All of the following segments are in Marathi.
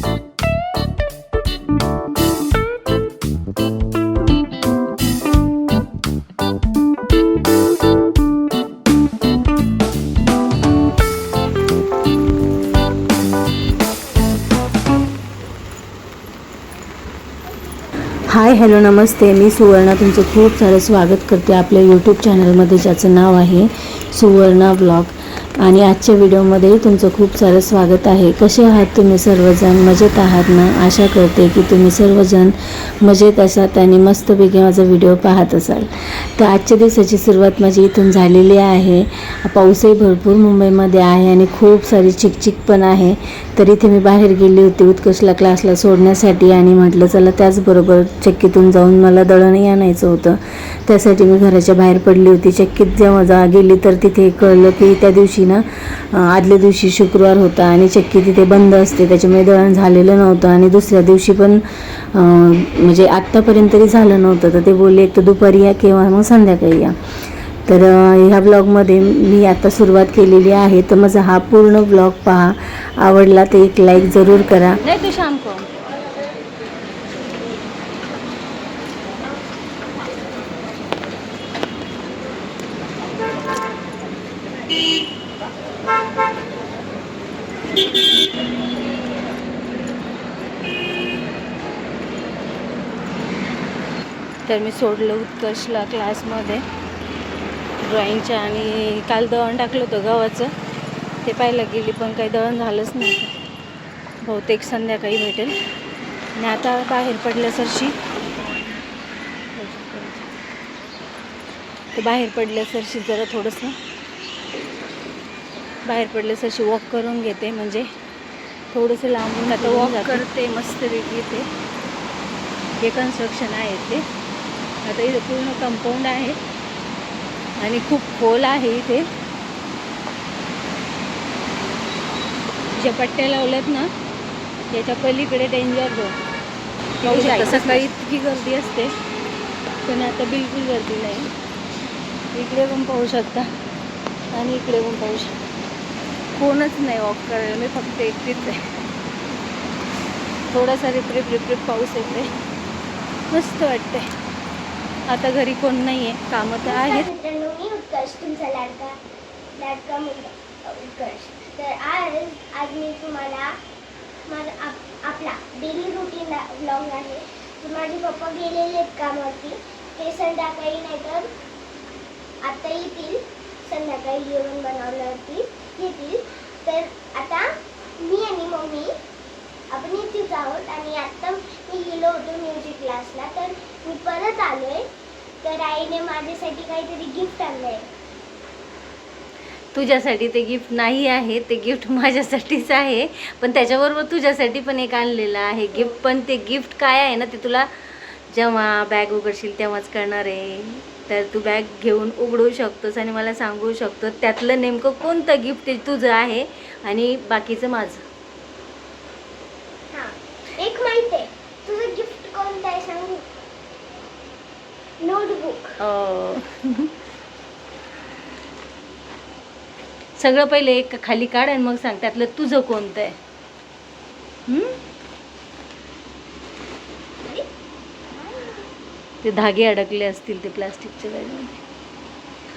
हाय हॅलो नमस्ते. मी सुवर्णा. तुमचं खूप सारं स्वागत करते आपल्या यूट्यूब चॅनलमध्ये ज्याचं नाव आहे सुवर्णा ब्लॉग. आणि आजच्या व्हिडिओमध्ये तुमचं खूप सारं स्वागत आहे. कसे आहात तुम्ही सर्वजण? मजेत आहात ना? आशा करते की तुम्ही सर्वजण मजेत असाल आणि मस्तपैकी माझा व्हिडिओ पाहत असाल. तर आजच्या दिवसाची सुरुवात माझी इथून झालेली आहे. पाऊसही भरपूर मुंबईमध्ये आहे आणि खूप सारी चिकचिक पण आहे. तर इथे मी बाहेर गेली होती उत्कर्षला क्लासला सोडण्यासाठी आणि म्हटलं चला त्याचबरोबर चक्कीतून जाऊन मला दळणही आणायचं होतं. त्यासाठी मी घराच्या बाहेर पडली होती. चक्कीत जेव्हा जा गेली तर तिथे कळलं की त्या दिवशी ना आदल्या दिवशी शुक्रवार होता आणि चक्की तिथे बंद असते त्याच्यामुळे दळण झालेलं नव्हतं आणि दुसऱ्या दिवशी पण म्हणजे आत्तापर्यंत तरी झालं नव्हतं. तर ते बोलले एक तर दुपारी या किंवा मग संध्याकाळी या. तर ह्या ब्लॉगमध्ये मी आता सुरुवात केलेली आहे. तर माझा हा पूर्ण ब्लॉग पहा. आवडला तर एक लाईक जरूर करा. Beep. तर मी सोडलं उत्कर्षला क्लासमध्ये. ड्रॉइंगच्या आणि काल दळण टाकलं होतं गव्हाचं. ते पाहायला गेली पण काही दळण झालंच नाही. बहुतेक संध्याकाळी भेटेल. आणि आता बाहेर पडल्यासरशी. ते बाहेर पडल्यासरशी जरा थोडंसं. बाहेर पडल्यासरशी वॉक करून घेते म्हणजे थोडंसं लांबून आता वॉक करते मस्तपैकी ते हे कन्स्ट्रक्शन आहे ते आता इथे पूर्ण कंपाऊंड आहे. आणि खूप खोल आहे इथे. ज्या पट्ट्या लावल्यात ना याच्या पलीकडे डेंजर झोन सकाळी इतकी गर्दी असते. पण आता बिलकुल गर्दी नाही. इकडे पण पाहू शकता. आणि इकडे पण पाहू शकता. कोणच नाही वॉक करायला मी फक्त एकटीच आहे. थोडासा रिपरिप रिपरिप पाऊस येते मस्त वाटते आता घरी कोण नाही आहे कामं तर आहेत. मी उत्कर्ष तुमचा लाडका लाडका मुलगा. उत्कर्ष. तर आज आज मी तुम्हाला माझा आप आपला डेली रुटीन ब्लॉग आहे. तर माझे पप्पा गेलेले आहेत कामावरती. ते संध्याकाळी नाहीतर आता येतील. संध्याकाळी जेवण बनवल्यावरती घेतील. तर आता मी आणि मम्मी आपण इथेच आहोत आणि आत्ता मी गेलो होतो म्युझिक क्लासला. तर मी परत आलोय तर आईने माझ्यासाठी काहीतरी गिफ्ट आणलंय. तुझ्यासाठी ते गिफ्ट नाही आहे ते गिफ्ट माझ्यासाठीच आहे. पण त्याच्याबरोबर तुझ्यासाठी पण एक आणलेलं आहे. गिफ्ट पण ते गिफ्ट काय आहे ना ते तुला जेव्हा बॅग उघडशील तेव्हाच करणार आहे. तर तू बॅग घेऊन उघडू शकतोस आणि मला सांगू शकतो त्यातलं नेमकं कोणतं गिफ्ट तुझं आहे आणि बाकीचं माझं. हा. एक माहिती आहे. तुझं गिफ्ट कोणतं आहे सांगू? नोटबुक सगळं पहिले एक खाली काढ आणि मग सांग त्यातलं तुझं कोणतं आहे. ते धागे अडकले असतील ते प्लास्टिकच्या बॅगमध्ये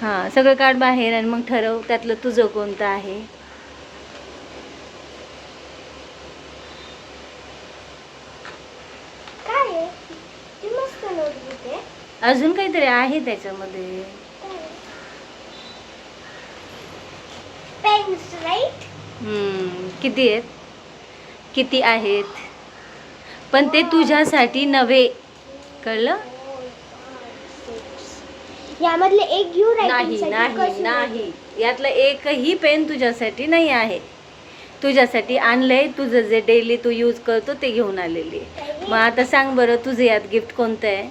हां सगळं काढ बाहेर आणि मग ठरव त्यातलं तुझं कोणतं आहे. अजून काहीतरी आहे त्याच्यामध्ये. किती आहेत? किती आहेत? पण ते तुझ्यासाठी नव्हे. कळलं? यामधले एक घेऊ नाही नाही नाही. यातलं एकही पेन तुझ्यासाठी नाही आहे. तुझ्यासाठी आणलंय तुझं जे डेली तू यूज करतो ते घेऊन आलेली आहे. मग आता सांग बरं तुझं यात गिफ्ट कोणतं आहे?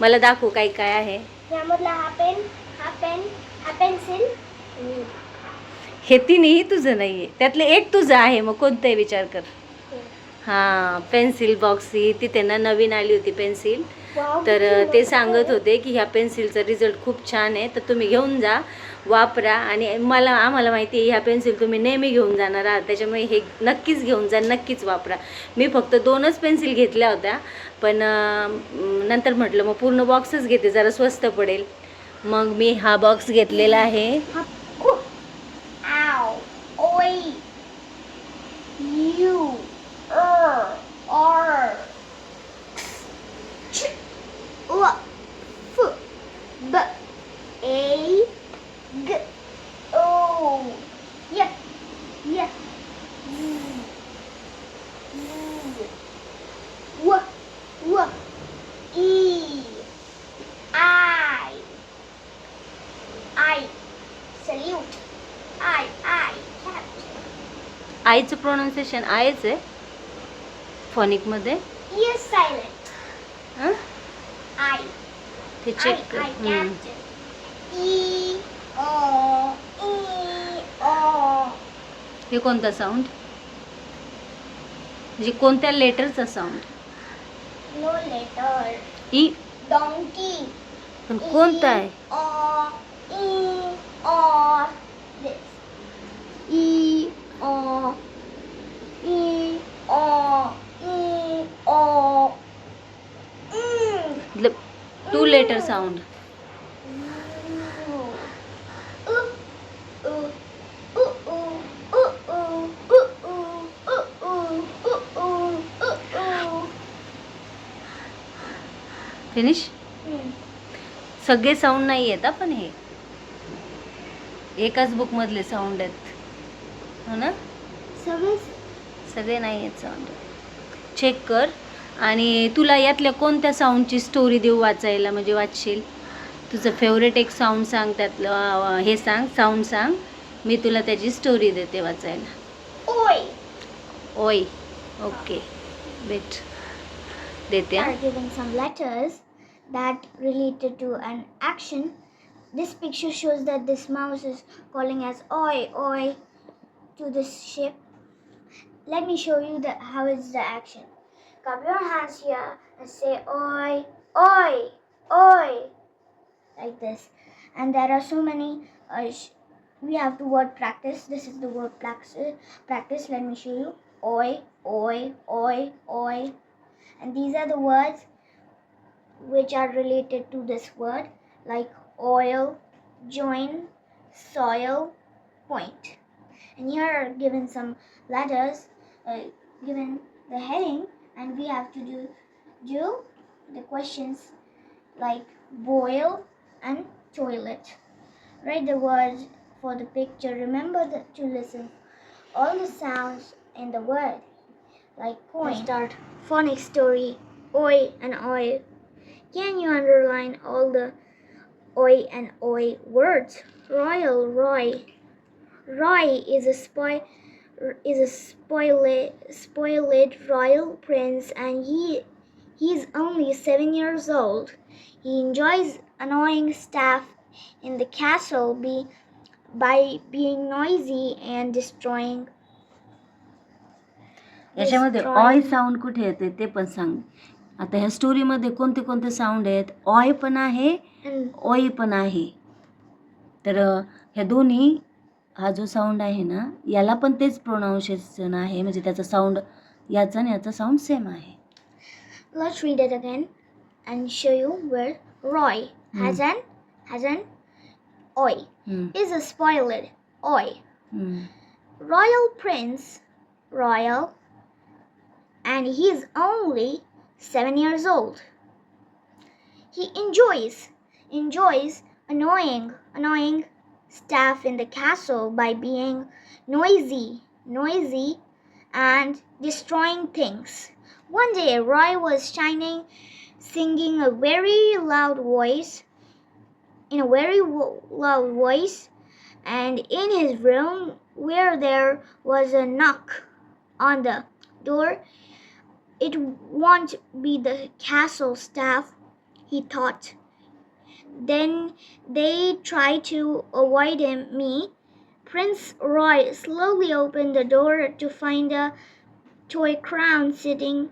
मला दाखव काय काय आहे. यामधला हा पेन हा पेन हा पेन्सिल हे तिन्ही तुझं नाही आहे त्यातलं एक तुझं आहे मग कोणतंही विचार कर. हां. पेन्सिल बॉक्स ही. तिथे ना नवीन आली होती पेन्सिल तर ते सांगत होते की ह्या पेन्सिलचा रिझल्ट खूप छान आहे तर तुम्ही घेऊन जा वापरा आणि मला आम्हाला माहिती आहे ह्या पेन्सिल तुम्ही नेहमी घेऊन जाणार आहात त्याच्यामुळे हे नक्कीच घेऊन जा नक्कीच वापरा मी फक्त दोनच पेन्सिल घेतल्या होत्या पण नंतर म्हटलं मग पूर्ण बॉक्सच घेते जरा स्वस्त पडेल मग मी हा बॉक्स घेतलेला आहे. You. Er. Ch. U. F. B. A. G. O. Y. Y. Z. Z. W. W. E. I. I. Salute. I, I, cat. आईचं प्रोनाऊन्सिएशन आहेच आहे फॉनिकमध्ये E is silent. हं? I, ते I, चेक हं. E, E. हे कोणता साऊंड म्हणजे कोणत्या लेटरचा sound No letter. E Donkey. पण कोणता आहे लेटर साऊंड फिनिश सगळे साऊंड नाही आहेत पण हे. एकाच बुकमधले साऊंड आहेत. हो ना? सगळे नाही आहेत साऊंड चेक कर. आणि तुला यातल्या कोणत्या साऊंडची स्टोरी देऊ वाचायला म्हणजे वाचशील तुझं फेवरेट एक साऊंड सांग त्यातलं हे सांग साऊंड सांग मी तुला त्याची स्टोरी देते वाचायला Oi! ओय ओके वेट देते हा. Some letters that related to an action. This picture shows that this mouse is calling as oi oi to this ship. Let me show you the how is the action. Clap your hands here and say oi oi oi like this. And there are so many. Uh, we have to word practice. This is the word practice. Practice. Let me show you. Oi oi oi oi and these are the words which are related to this word like oil join soil point. point and here are given some letters uh, given the heading and we have to do do the questions like boil and toilet write the words for the picture remember the, to listen all the sounds in the word like coin. start phonics story oi and oi. Can you underline all the oi and oi words? Royal Roy. Roy is a spoil is a spoiled spoiled royal prince and he he's only seven years old. He enjoys annoying staff in the castle be by being noisy and destroying याच्यामध्ये Destroy. ऑय साऊंड कुठे येते ते पण सांग आता ह्या स्टोरीमध्ये कोणते कोणते साऊंड आहेत ऑय पण आहे and ओय पण आहे तर अ, ह्या दोन्ही हा जो साऊंड आहे ना याला पण तेच प्रोनाऊन्सिएशन आहे म्हणजे त्याचा साऊंड याचा आणि याचा साऊंड सेम आहे Let's read it again and show you where Roy has an has an oi हम्म, is a spoiled oi. हम्म. Royal prince, royal, and he is only seven years old. He enjoys enjoys annoying annoying staff in the castle by being noisy noisy and destroying things. One day, Roy was shining, singing a very loud voice, in a very loud voice, and in his room, where there was a knock on the door, it won't be the castle staff, he thought. Then they tried to avoid him, me. Prince Roy slowly opened the door to find a toy crown sitting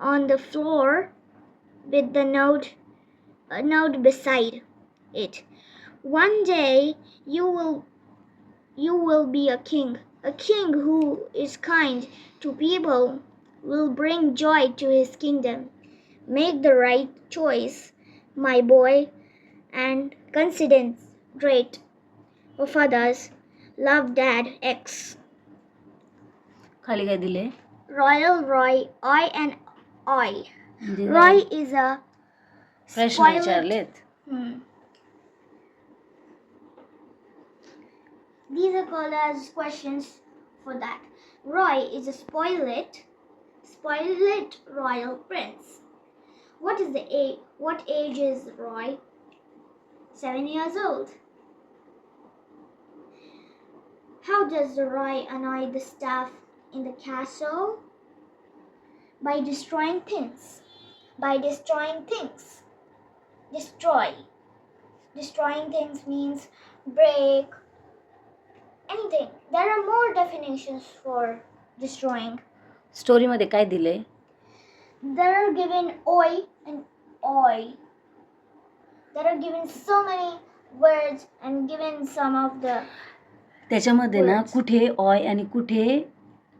on the floor with the note a note beside it One day you will you will be a king. A king who is kind to people will bring joy to his kingdom. Make the right choice, my boy, and concentrate. Of others, love dad X. खाली काय दिले Royal Roy, I and I. म्हणजे Roy is a प्रश्न spoiled- विचारलेत Hmm. These are called as questions for that. Roy is a spoilet, spoilet royal prince. What is the age? What age is Roy? Seven years old. How does the Roy annoy the staff in the castle? By destroying things. By destroying things destroy. Destroying things means break, anything. There are more definitions for destroying. स्टोरीमध्ये काय दिलंय There are given oi and oi. There are given so many words and given some of the त्याच्यामध्ये ना Words. कुठे ऑय आणि कुठे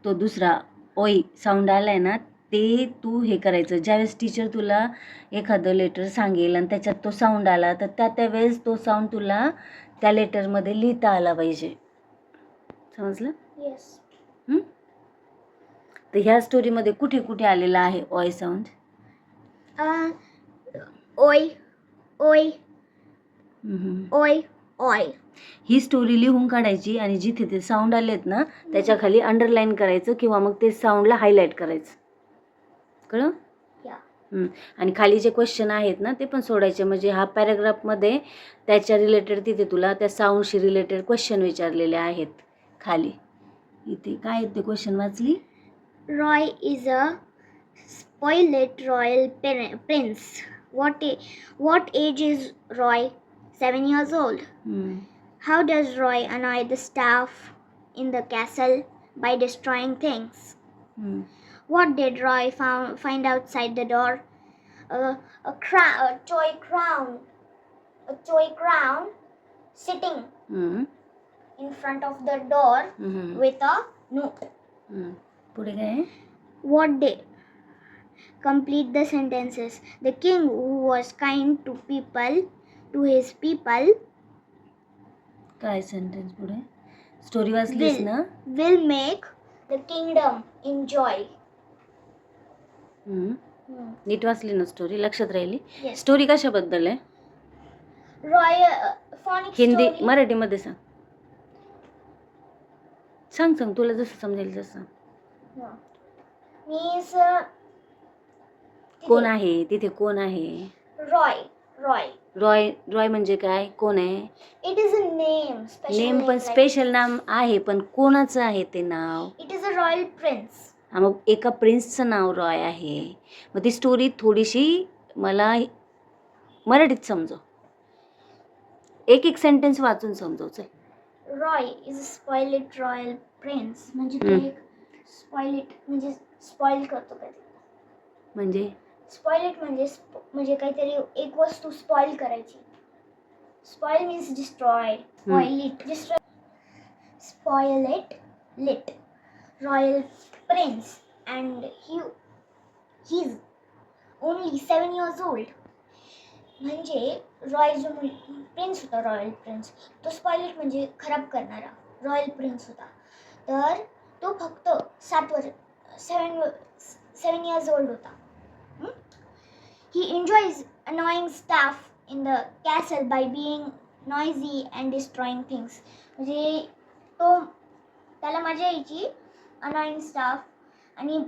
तो दुसरा ओय साऊंड आलाय ना ते तू हे करायचं ज्यावेळेस टीचर तुला एखादं लेटर सांगेल आणि त्याच्यात तो साऊंड आला तर त्या त्यावेळेस तो साऊंड तुला त्या लेटरमध्ये लिहिता आला पाहिजे समजलं yes. हं? तर ह्या स्टोरीमध्ये कुठे कुठे आलेला आहे oi sound Uh, oi, oi, oi, oi. ही स्टोरी लिहून काढायची आणि जिथे ते साऊंड आलेत ना त्याच्याखाली अंडरलाईन करायचं किंवा मग ते साऊंडला हायलाईट करायचं कळलं. हं. आणि खाली जे क्वेश्चन आहेत ना ते पण सोडायचे म्हणजे हा पॅराग्राफमध्ये त्याच्या रिलेटेड तिथे तुला त्या साऊंडशी रिलेटेड क्वेश्चन विचारलेले आहेत खाली इथे काय आहेत ते क्वेश्चन वाचली is a spoilet royal prin- prince. What a- what age is Roy? Seven years old. हं. How does Roy annoy the staff in the castle by destroying things? हं. What did Roy found, find outside the door? A, a, cra- a toy crown. A toy crown sitting हं. in front of the door हं. with a note. हं. पुढे काय आहे? What day? Complete the sentences. The king who was kind to people, to his people, काय सेंटेन्स पुढे स्टोरी वाचलीस will, ना will make the kingdom enjoy. हं. नीट वाचली ना स्टोरी लक्षात राहिली Yes. स्टोरी कशाबद्दल आहे Royal uh, phonic Hindi story. मराठीमध्ये सांग सांग सांग तुला जसं समजेल तसं No. Means uh, कोण आहे तिथे कोण आहे Roy. Roy. रॉय रॉय म्हणजे काय कोण आहे a name. Special name name, पण स्पेशल नाम आहे पण कोणाचं आहे ते नाव It is a royal prince. हा मग एका प्रिन्सचं नाव रॉय आहे मग ती स्टोरी थोडीशी मला मराठीत समजव एक एक सेंटेन्स वाचून समजव चल Roy is a spoiled royal prince. म्हणजे तो हम्म. एक spoiled म्हणजे स्पॉइल करतो कधी म्हणजे स्पॉइलेट म्हणजे sp- म्हणजे काहीतरी एक वस्तू स्पॉइल करायची. Spoil means destroy spoiled destroy spoiled little royal prince and he he is only seven years old म्हणजे रॉयल जो प्रिन्स होता रॉयल प्रिन्स तो स्पॉइलेट म्हणजे खराब करणारा रॉयल प्रिन्स होता. तर तो फक्त सात वर्ष सेवन सेवन इयर्स ओल्ड होता? He enjoys annoying staff in the castle by being noisy and destroying things. म्हणजे तो त्याला मजा यायची अनॉइंग स्टाफ आणि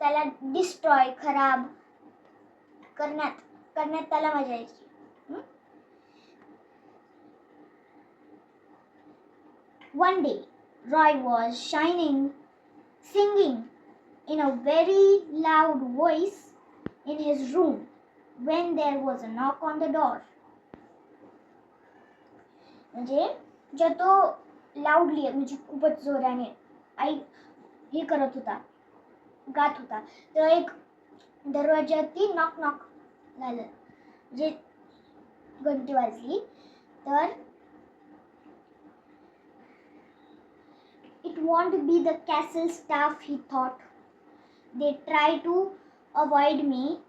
त्याला डिस्ट्रॉय खराब करण्यात करण्यात त्याला मजा यायची one day Roy was shining singing in a very loud voice in his room when there was a knock on the door. म्हणजे जेव्हा तो लाऊडली म्हणजे खूपच जोराने आई हे करत होता गात होता तेव्हा एक दरवाज्याती नॉक नॉक झालं जे घंटी वाजली तर It won't be the castle staff, he thought. They try to avoid me.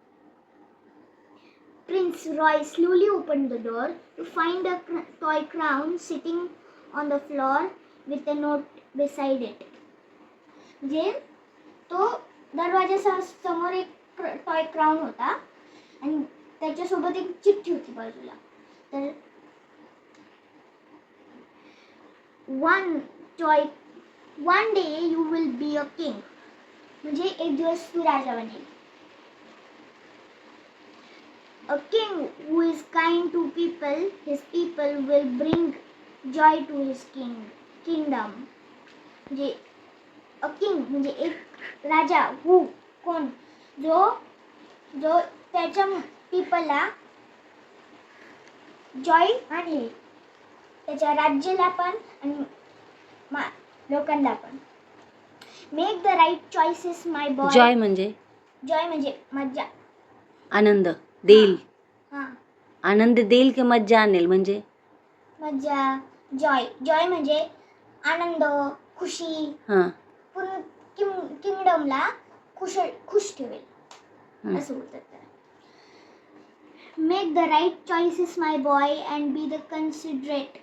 Prince Roy slowly opened the door to find a cr- toy crown sitting on the floor with a note beside it. जे तो दरवाजा समोर एक टॉय क्राऊन होता आणि त्याच्यासोबत एक चिठ्ठी होती बाजूला तर one toy one day you will be a king म्हणजे एक दिवस तू राजा बनेल A king who is kind to people, his people will bring joy to his king kingdom. म्हणजे अ किंग म्हणजे एक राजा हू कोण जो जो त्याच्या पीपलला जॉय आणेल त्याच्या राज्याला पण आणि मा लोकांना पण make the right choices my boy joy म्हणजे जॉय म्हणजे मज्जा आनंद देईल. हां. आनंद देईल की मज्जा आणेल म्हणजे? मज्जा जॉय जॉय म्हणजे आनंद खुशी. हां. पूर्ण किंग किंगडमला खुश खुश ठेवेल. असं बोलतात त्याला. Make the right choices my boy and be the considerate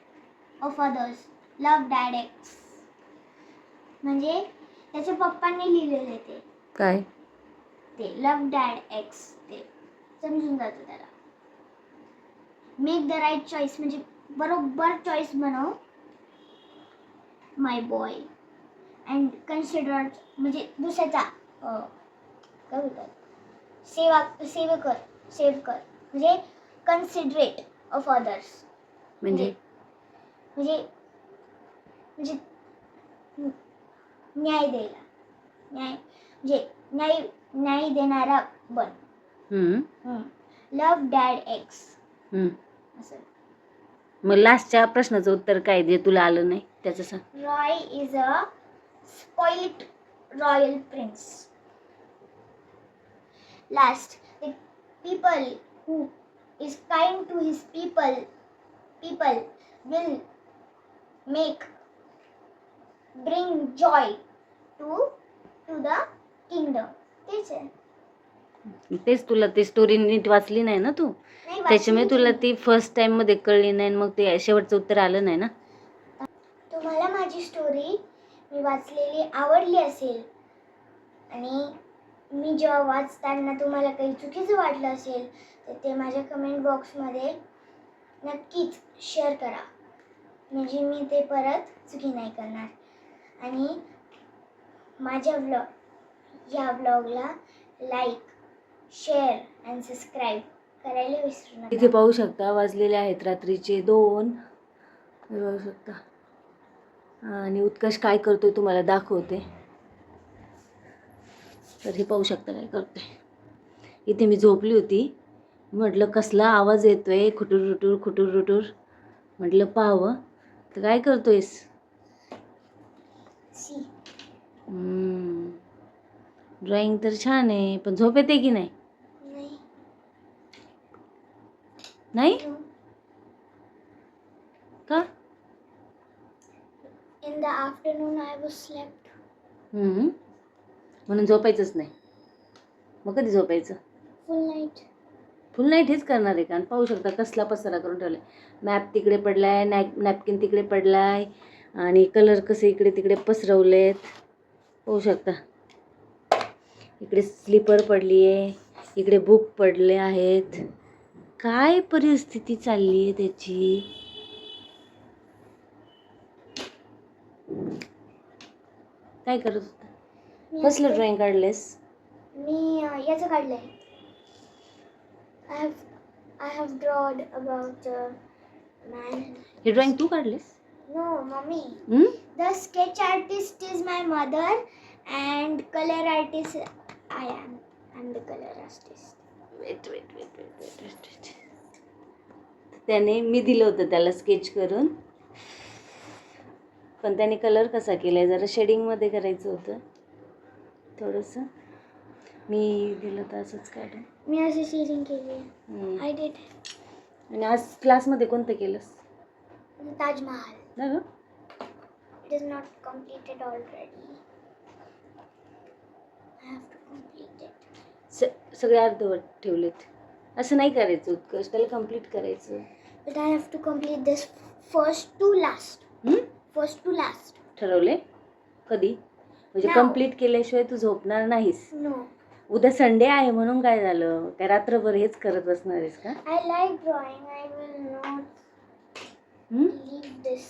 of others love dad x म्हणजे त्याच्या पप्पांनी लिहिलेलं ते. काय? ते लव डॅड एक्स ते. समजून जातं त्याला. मेक द राईट चॉईस म्हणजे बरोबर चॉईस बनव माय बॉय अँड कन्सिडर म्हणजे दुसऱ्याचा काय बोलतात? सेवा सेवा कर सेव कर. म्हणजे कन्सिडरेट ऑफ अदर्स म्हणजे? म्हणजे म्हणजे न्याय द्यायला. न्याय म्हणजे न्याय न्याय देणारा बन. हम्म, लव डॅड एक्स हम्म. असं. मग लास्टच्या प्रश्नाचं उत्तर काय जे तुला आलं नाही? त्याचं सांग. Roy is a spoiled royal prince last the people who is kind to his people people will make bring joy to to the kingdom तेच आहे? तेच तुला ती स्टोरी नीट वाचली नाही ना तू? त्याच्यामुळे तुला. ती फर्स्ट टाइममध्ये कळली नाही मग ते शेवटचं उत्तर आलं नाही ना? तुम्हाला माझी स्टोरी मी वाचलेली आवडली असेल आणि मी जेव्हा वाचताना तुम्हाला काही चुकीचं वाटलं असेल तर ते माझ्या कमेंट बॉक्समध्ये नक्कीच शेअर करा. म्हणजे मी ते परत चुकी नाही करणार. आणि माझ्या ब्लॉग या ब्लॉगला लाईक शेअर अँड सबस्क्राईब करायला विसरू इथे नका पाहू शकता वाजलेले आहेत रात्रीचे दोन. पाहू शकता. आणि उत्कर्ष काय करतोय तुम्हाला दाखवते. तर हे पाहू शकता काय करते इथे मी झोपली होती. म्हटलं कसला आवाज येतोय? खुटूर रुटूर खुटूर रुटूर. म्हटलं पाहावं. तर काय करतोयस? सी. ड्रॉइंग तर छान आहे पण झोप येते की नाही? नाही? का? The afternoon, I was slept. हम्म. म्हणून झोपायचंच नाही. मग कधी झोपायचं? Full night. फुल नाईट हेच करणार आहे का? आणि पाहू शकता कसला पसारा करून ठेवलाय. मॅप तिकडे पडलाय नॅप नॅपकिन तिकडे पडलाय आणि कलर कसे इकडे तिकडे पसरवलेत. पाहू शकता. इकडे स्लीपर पडली आहे इकडे बुक पडले आहेत. काय परिस्थिती चालली आहे त्याची? काय करत होता? कसलं ड्रॉइंग काढलेस मी याचं काढलंय. I have I have drawed about man हे ड्रॉइंग तू काढलेस no mummy. Hmm? The sketch artist is my mother and colour artist I am I am the colour artist wait wait wait wait wait wait wait त्याने मी दिलं होतं त्याला स्केच करून पण त्याने कलर कसा केलाय जरा शेडिंगमध्ये करायचं होतं थोडंसं मी दिलं तर असंच काढून मी असं शेअरिंग केली. आय डिड आणि आज क्लासमध्ये कोणतं केलंस Taj Mahal. ना गं? It is not completed already. I have to complete it. स सगळे अर्धवट ठेवलेत असं नाही करायचं उत्कर्ष त्याला कंप्लीट करायचं But I have to complete this first to last. हं? First to last. ठरवले कधी म्हणजे Now. कंप्लीट केल्याशिवाय तू झोपणार नाहीस No. उद्या संडे आहे म्हणून काय झालं काय रात्रभर हेच करत बसणार आहेस का. I will not हं? leave this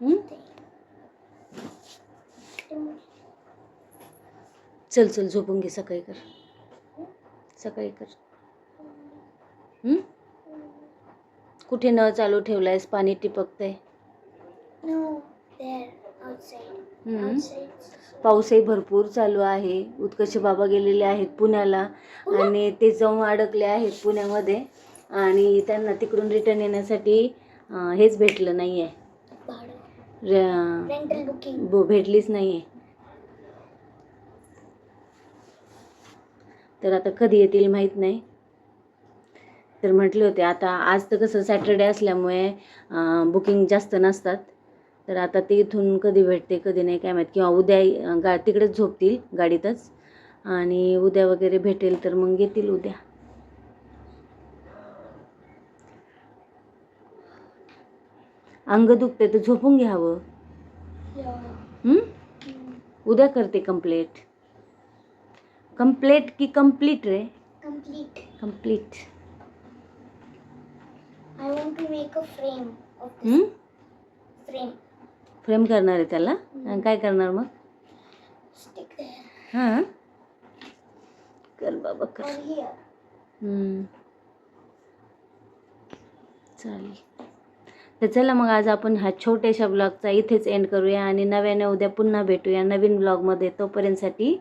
हं? thing. चल चल झोपून घे सकाळी कर सकाळी कर? कुठे नळ चालू ठेवलायस? पाणी टिपकतंय. पाऊसही भरपूर चालू आहे. उत्कर्ष बाबा गेलेले आहेत पुण्याला आणि ते जाऊन अडकले आहेत पुण्यामध्ये आणि त्यांना तिकडून रिटर्न येण्यासाठी हेच भेटलं नाही आहे. भेटलीच नाही आहे तर आता कधी येतील माहीत नाही. तर म्हटले होते आता आज तर कसं सॅटर्डे असल्यामुळे बुकिंग जास्त नसतात. तर आता ते इथून कधी भेटते कधी नाही काय माहीत. किंवा उद्या गा तिकडेच झोपतील गाडीतच. आणि उद्या वगैरे भेटेल तर मग येतील उद्या. अंग दुखते तर झोपून घ्यावं. हं? उद्या करते कंप्लेट कंप्लेट की कंप्लीट रे Complete. Complete I want to make a frame of this हं? frame. फ्रेम करणार आहे त्याला आणि काय करणार मग Stick there. हां कर बाबा कर Or here. हं. चालेल तर चला मग आज आपण ह्या छोट्याशा ब्लॉगचा इथेच एंड करूया आणि नव्याने उद्या पुन्हा भेटूया नवीन ब्लॉगमध्ये तोपर्यंतसाठी